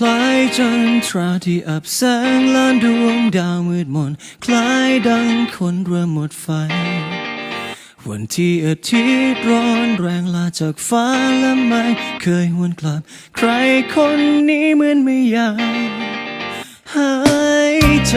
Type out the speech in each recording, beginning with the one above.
คลายจันทราที่อับแสงล้านดวงดาวมืดมน คลายดังคนเรือหมดไฟ วันที่อาทิตย์ร้อนแรงลาจากฟ้าและไม่เคยหวนกลับ ใครคนนี้เหมือนไม่อยากหายใจ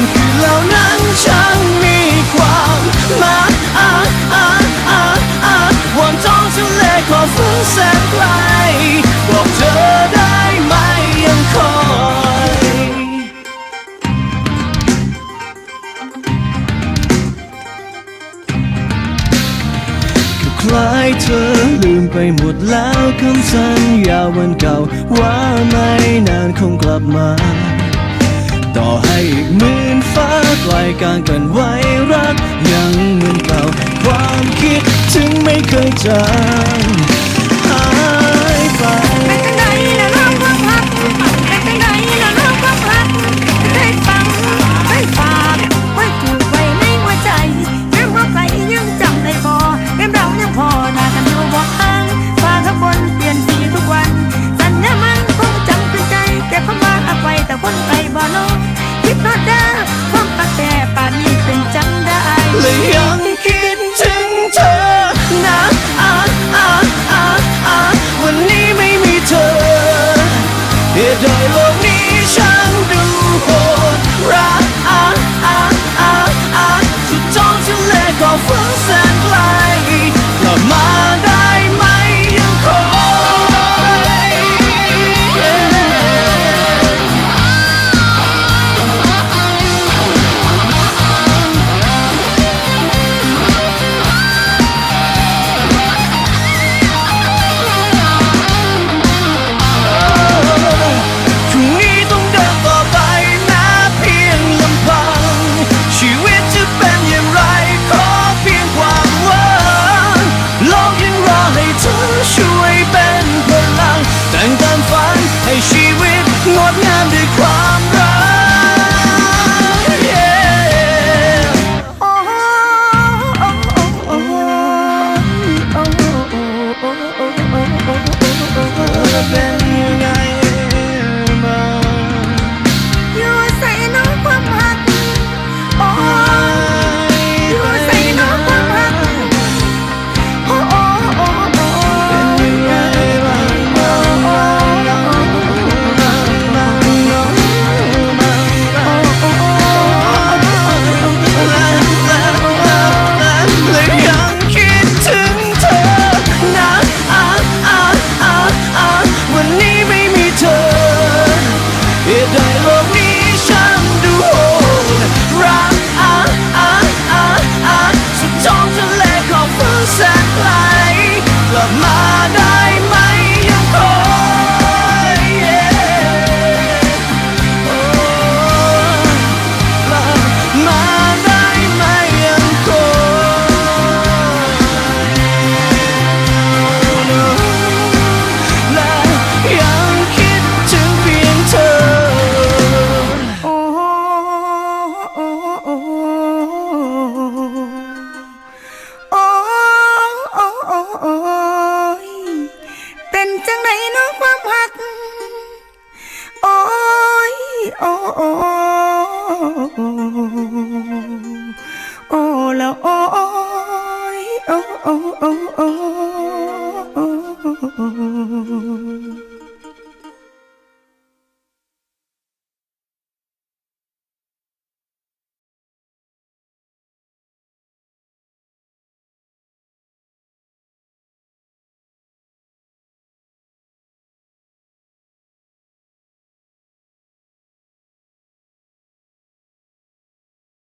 นคือเหล่านั้นช่างมีความมาอาอาอาอาวันท้องทะเลขอฝืนแสงไกลบอกเธอได้ไหมยังคอยคล้ายเธอลืมไปหมดแล้วคำสัญญาวันเก่า ว่าไม่นานคงกลับมา การกันไว้รักยังเหมือนเก่าความคิดถึงไม่เคยจาง